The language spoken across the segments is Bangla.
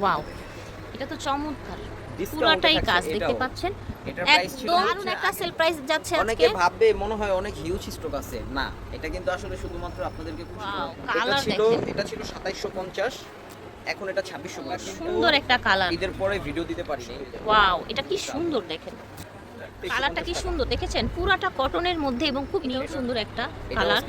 ওয়াও এটা তো চমৎকার। পুরাটাই কাজ দেখতে পাচ্ছেন? প্রাইস একদম দারুণ একটা সেল প্রাইস যাচ্ছে অনেকে ভাববে মনে হয় অনেক হিউজ স্টক আছে। না এটা কিন্তু আসলে শুধুমাত্র আপনাদেরকে এটা ছিল। এটা ছিল 2750 এখন এটা 2600 করে সুন্দর একটা কালার ঈদের পরে ভিডিও দিতে পারিনি। ওয়াও এটা কি সুন্দর দেখেন। কালারটা কি সুন্দর। দেখেছেন? পুরাটা কটনের মধ্যে এবং খুব সুন্দর একটা কালার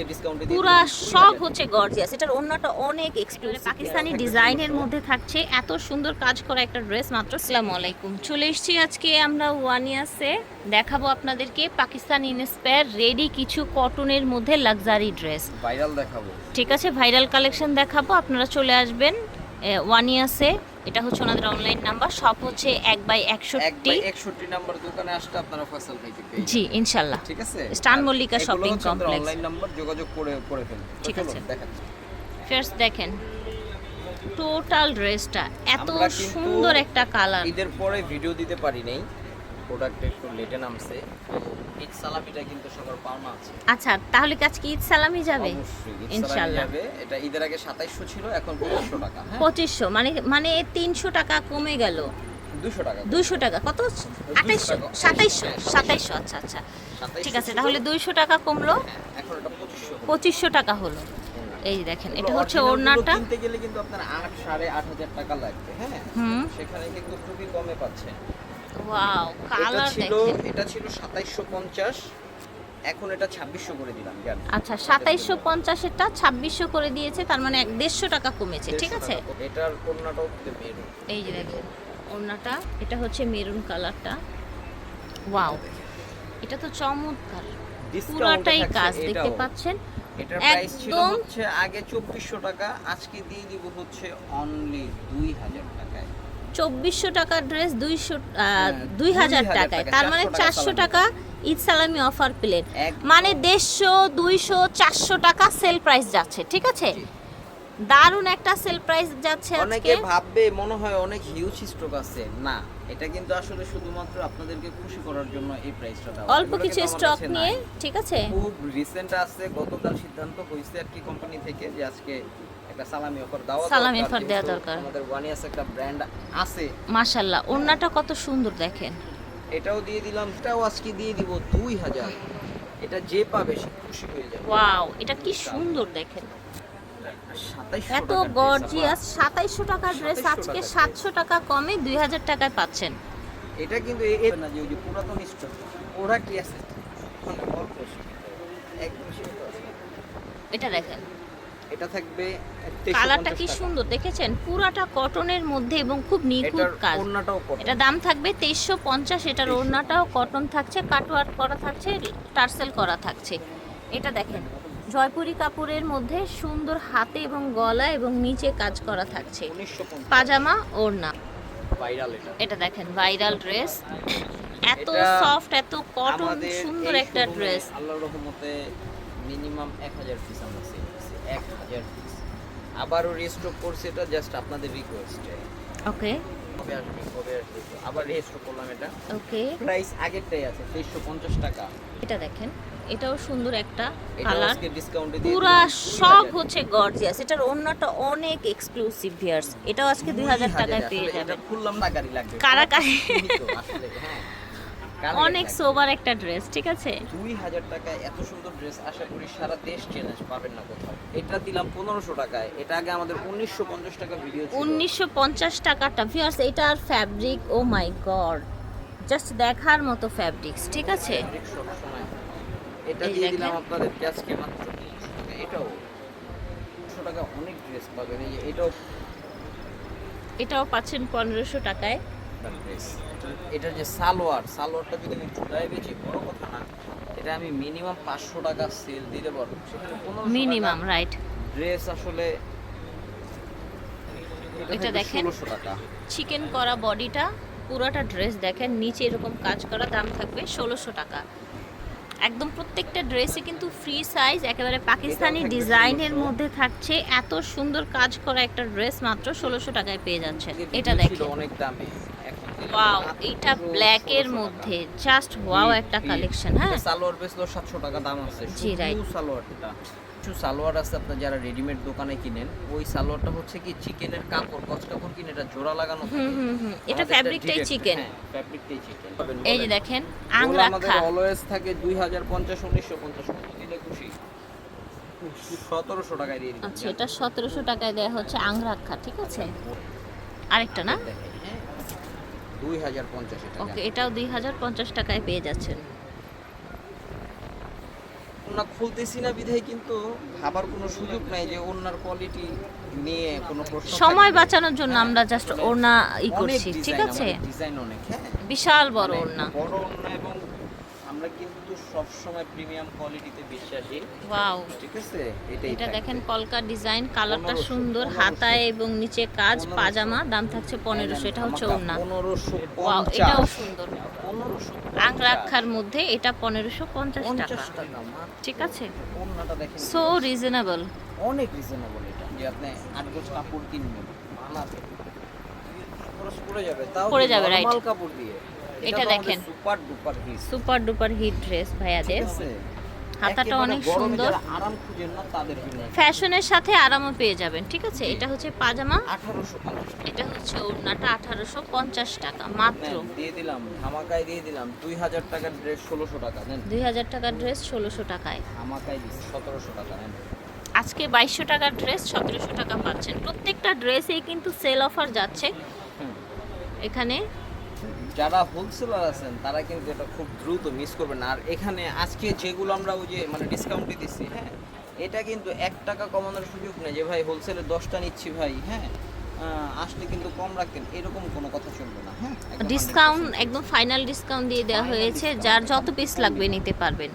পুরা সব হচ্ছে গর্জিয়াস এটার অন্যটা অনেক এক্সক্লুসিভ পাকিস্তানি ডিজাইনের মধ্যে থাকছে এত সুন্দর কাজ করা একটা ড্রেস মাত্র আসসালামু আলাইকুম। চলে এসেছি আজকে আমরা ওয়ানিয়াসে। দেখাবো আপনাদেরকে পাকিস্তান ইন্সপায়ার রেডি কিছু কটনের মধ্যে লাক্সারি ড্রেস ভাইরাল দেখাবো। ঠিক আছে ভাইরাল কালেকশন দেখাবো। আপনারা চলে আসবেন ওয়ানিয়াসে। এটা হচ্ছে ওনাদের অনলাইন নাম্বার সব হচ্ছে এক বাই এক একষট্টি 61 নাম্বার দোকানে আসলে আপনারা ফসল খাইতে জি ইনশাল্লাহ। ঠিক আছে? স্টান Mallika shopping complex online number যোগাযোগ করে করে ফেলুন। ঠিক আছে। দেখেন। ফার্স্ট দেখেন টোটাল ড্রেসটা এত সুন্দর একটা কালার ঈদের পরে ভিডিও দিতে পারি নাই। প্রোডাক্ট একটু লেটে নামছে ঈদ সালামিটা কিন্তু সবার পাওনা আছে। আচ্ছা তাহলে কি আজকে ঈদ সালামি যাবে। যাবে। এটা ঈদের আগে 2700 ছিল এখন 2500 টাকা হ্যাঁ? পঁচিশশো মানে মানে তিনশো টাকা কমে গেল। 200 টাকা দুইশো টাকা কত আঠাইশশো টাকা। সাতাইশশো সাতাইশশো আচ্ছা আচ্ছা। ঠিক আছে তাহলে দুইশো টাকা কমলো। হ্যাঁ, এখন এটা 2500 হলো। পঁচিশশো টাকা হলো। এই দেখেন এটা হচ্ছে ওড়নাটা। কিনতে গেলে কিন্তু আপনার 8 8500 টাকা লাগবে হ্যাঁ? সেখানে কিন্তু খুবই কমে পাচ্ছেন ওয়াও এটা কালার ছিল দেখেন এটা ছিল 2750 এখন এটা 2600 করে দিলাম আচ্ছা সাতাইশশো পঞ্চাশেরটা ছাব্বিশশো করে দিয়েছে তার মানে এক দেড়শো টাকা কমেছে ঠিক আছে? এটার কোনটাও মেরুন এই যে দেখেন ওড়নাটা এটা হচ্ছে মেরুন কালারটা ওয়াও এটা তো চমৎকার। পুরাটাই কাজ দেখতে পাচ্ছেন? এটার প্রাইস ছিল একদম- হচ্ছে আগে 2400 টাকা আজকে দিয়ে দিব হচ্ছে অনলি 2000 টাকায়। চব্বিশশো টাকার ড্রেস দুইশো হ্যাঁ, দুই হাজার টাকায়। তার মানে চারশো টাকা ঈদ সালামি অফার প্লেট মানে দেড়শো দুইশো চারশো টাকা সেল প্রাইস যাচ্ছে ঠিক আছে। দারুণ একটা সেল প্রাইস যাচ্ছে অনেকে ভাববে মনে হয় অনেক হিউজ স্টক আছে। না এটা কিন্তু আসলে শুধুমাত্র আপনাদেরকে খুশি করার জন্য এই প্রাইসটা দেওয়া। অল্প কিছু স্টক নিয়ে ঠিক আছে? খুব রিসেন্ট আছে গতকাল সিদ্ধান্ত হয়েছে আর কি কোম্পানি থেকে যে আজকে একটা সালামি অফার সালামি offer দেওয়া দরকার। আমাদের ওয়ানিয়াস একটা ব্র্যান্ড আছে। মাশাল্লাহ ওড়নাটা কত সুন্দর দেখেন। এটাও দিয়ে দিলাম এটাও আজকে দিয়ে দিব দুই হাজার। এটা যে পাবে সে খুশি হয়ে যাবে। ওয়াও এটা কি সুন্দর দেখেন। 2700 এত গর্জিয়াস সাতাইশশো টাকার ড্রেস আজকে সাতশো টাকা কমে দুই হাজার টাকায় পাচ্ছেন। এটা কিন্তু না যে ওই যে পুরাতন স্টক ওরা কি মানে আছে। এটা দেখেন। এটা থাকবে কালারটা কি সুন্দর দেখেছেন? পুরাটা কটনের মধ্যে এবং খুব নিখুঁত কাজ। এটা দাম থাকবে তেইশশো পঞ্চাশ এটার ওড়নাটাও কটন থাকছে কাটওয়ার্ক করা থাকছে টার্সেল করা থাকছে। এটা দেখেন। জয়পুরি কাপড়ের মধ্যে সুন্দর হাতে এবং গলা এবং নিচে কাজ করা থাকছে। পাজামা ওড়না। এটা। দেখেন ভাইরাল ড্রেস। এত সফট এত কটন সুন্দর একটা ড্রেস আল্লাহর রহমতে মিনিমাম এক হাজার পিস আমরা সেল করছি এক হাজার পিস আবারও রিস্টক করছি এটা জাস্ট আপনাদের রিকোয়েস্টে ওকে কবে আসবে কবে আসবে আবার রিস্টক করলাম এটা। ওকে প্রাইস আগেরটাই আছে তেইশশো পঞ্চাশ টাকা। এটা দেখেন। এটাও সুন্দর একটা এটা কালার পুরা সব হচ্ছে গর্জিয়াস এটার অন্যটা অনেক এক্সক্লুসিভ ভিয়ার্স এটাও আজকে দুই হাজার 2000 টাকায় পেয়ে এটা যাবেন। টাকারই লাগবে। কারাকারি। হ্যাঁ। অনেক। সোবার একটা ড্রেস ঠিক আছে? দুই হাজার টাকায় এত সুন্দর ড্রেস আশা করি সারা দেশ চ্যালেঞ্জ পাবেন না কোথাও। এটা দিলাম পনেরোশো টাকায়। এটা আগে আমাদের উনিশশো পঞ্চাশ টাকা ভিডিও উনিশশো পঞ্চাশ টাকাটা ভিয়ার্স এটার fabric O my god just দেখার মতো ফ্যাব্রিক্স ঠিক আছে। এটা দিয়ে। দিলাম আপনাদের আজকে মাত্র। এটাও তিনশো টাকা অনেক ড্রেস পাবেন। এই যে এটাও এটাও পাচ্ছেন পনেরোশো টাকায়। এটার যে সালোয়ার সালোয়ারটা যদি আমি চুড়ায় বেচি বড় কথা না এটা আমি মিনিমাম পাঁচশো টাকা সেল দিতে পারব। মিনিমাম রাইট ড্রেস আসলে এটা দেখেন। চিকেন করা বডিটা পুরোটা ড্রেস দেখেন নিচে এরকম কাজ করা দাম থাকবে ষোলোশো টাকা। একদম প্রত্যেকটা ড্রেসে কিন্তু ফ্রি সাইজ একেবারে পাকিস্তানি ডিজাইনের মধ্যে থাকছে। এত সুন্দর কাজ করা একটা ড্রেস মাত্র ষোলোশো টাকায় পেয়ে যাচ্ছে এটা দেখে অনেক দামে। ওয়াও এটা ব্ল্যাক এর মধ্যে। জাস্ট ওয়াও একটা কালেকশন হ্যাঁ। সালোয়ার বেসলো সাতশো টাকা দাম আছে। জি, রাইট সালোয়ারটা। কিছু সালোয়ার আছে আপনার যারা রেডিমেড দোকানে কিনেন। ওই সালোয়ারটা হচ্ছে কি চিকেনের কাপড় গছ কাপড় কিনে এটা জোড়া লাগানো এটা ফ্যাব্রিকটাই চিকেন। ফ্যাব্রিকটাই চিকেন। এই যে দেখেন ওগুলো আংরাক্ষা আমাদের অলওয়েজ থাকে দুই হাজার পঞ্চাশ উনিশশো পঞ্চাশ। দিলে খুশি। সতেরোশো টাকায় দিয়ে দিচ্ছি। আচ্ছা এটা সতেরোশো টাকায় দেওয়া হচ্ছে আংরাক্ষা ঠিক আছে? আরেকটা না? হ্যাঁ দুই হাজার পঞ্চাশ এটা ওকে এটাও দুই হাজার পঞ্চাশ টাকায় পেয়ে যাচ্ছেন। ওনা খুলতেছি না বিধায় কিন্তু ভাবার কোনো সুযোগ নাই যে ওনার কোয়ালিটি নিয়ে কোনো প্রশ্ন সময় বাঁচানোর জন্য আমরা জাস্ট ওনা ই করছি ঠিক আছে? ডিজাইন অনেক হ্যাঁ। বিশাল বড় ওনা বড় ওনা এবং আমরা কিন্তু সব সময় প্রিমিয়াম কোয়ালিটিতে বিশ্বাসী। ওয়াও। ঠিক আছে? এটাই এটা দেখেন কলকা ডিজাইন কালারটা সুন্দর হাতায় এবং নিচে কাজ পাজামা দাম থাকছে পনেরোশো এটা হচ্ছে ওড়না পনেরোশো ওয়াও এটাও সুন্দর। পনেরোশো আংরাক্ষার মধ্যে এটা পনেরোশো পঞ্চাশ টাকা। ঠিক আছে? ওড়নাটা দেখেন। সো রিজনেবল অনেক রিজনেবল এটা যে আপনি আট গোছ কাপড় কিনবেন। খরচ পড়ে যাবে তাও পড়ে যাবে. নরমাল কাপড় দিয়ে। এটা দেখেন। Super duper hit. Super duper hit dress ভাইয়াদের। হাতাটা অনেক সুন্দর। আরাম খুঁজেন না তাদের জন্য ফ্যাশনের সাথে আরামও পেয়ে যাবেন ঠিক আছে? এটা হচ্ছে পাজামা। আঠারোশো পঞ্চাশ এটা হচ্ছে ওড়নাটা আঠারোশো পঞ্চাশ টাকা মাত্র। দিয়ে দিলাম ধামাকায় দিয়ে দিলাম। দুই হাজার টাকার ড্রেস ষোলোশো টাকা নেন। দুই হাজার টাকার ড্রেস ষোলোশো টাকায়। ধামাকায় দিচ্ছি সতেরোশো টাকা নেন। আজকে বাইশশো টাকার ড্রেস সতেরোশো টাকা পাচ্ছেন। প্রত্যেকটা ড্রেসেই কিন্তু সেল অফার যাচ্ছে। এখানে যারা হোলসেলার আছেন তারা কিন্তু এটা খুব দ্রুত মিস করবেন। না আর এখানে আজকে যেগুলো আমরা ওই যে মানে ডিসকাউন্টে দিচ্ছি হ্যাঁ এটা কিন্তু এক টাকা কমানোর সুযোগ নেই যে ভাই হোলসেলে দশটা নিচ্ছি ভাই হ্যাঁ আসলে কিন্তু কম রাখেন এরকম কোনো কথা চলবে না হ্যাঁ ডিসকাউন্ট একদম ফাইনাল ডিসকাউন্ট দিয়ে দেওয়া হয়েছে যার যত পিস লাগবে নিতে পারবেন।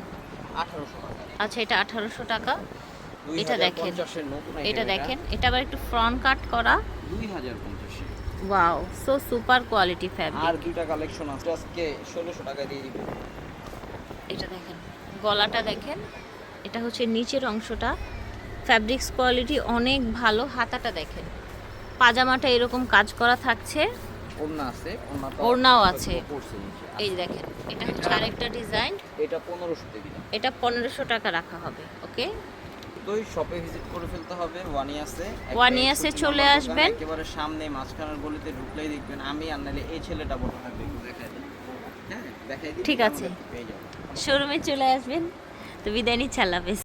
1800 টাকা। আচ্ছা এটা আঠারোশো টাকা। এটা দেখেন। 2050 এর এটা দেখেন। এটা আবার একটু ফ্রন্ট কাট করা। 2050 ওয়াও সো সুপার কোয়ালিটি আর দুইটা কালেকশন আছে আজকে 1600 টাকা দিয়ে দিব। এটা দেখেন গলাটা দেখেন এটা হচ্ছে নিচের অংশটা। ফ্যাব্রিক্স কোয়ালিটি অনেক ভালো হাতাটা দেখেন। পাজামাটা এরকম কাজ করা থাকছে। ওড়না আছে ওড়নাও আছে। এই দেখেন এটা হচ্ছে আরেকটা ডিজাইন এটা 1500 তে দিলাম। এটা পনেরোশো টাকা রাখা হবে ওকে তো শপে ভিজিট করে ফেলতে হবে ওয়ানিয়াসে ওয়ানিয়াসে চলে আসবেন। একেবারে সামনে মাঝখানের গলিতে ঢুকলেই দেখবেন আমি আর নাহলে এই ছেলেটা বলে থাকবে। হ্যাঁ ঠিক আছে। শোরুমে চলে আসবেন। তো বিদায় নিচ্ছি আল্লাহ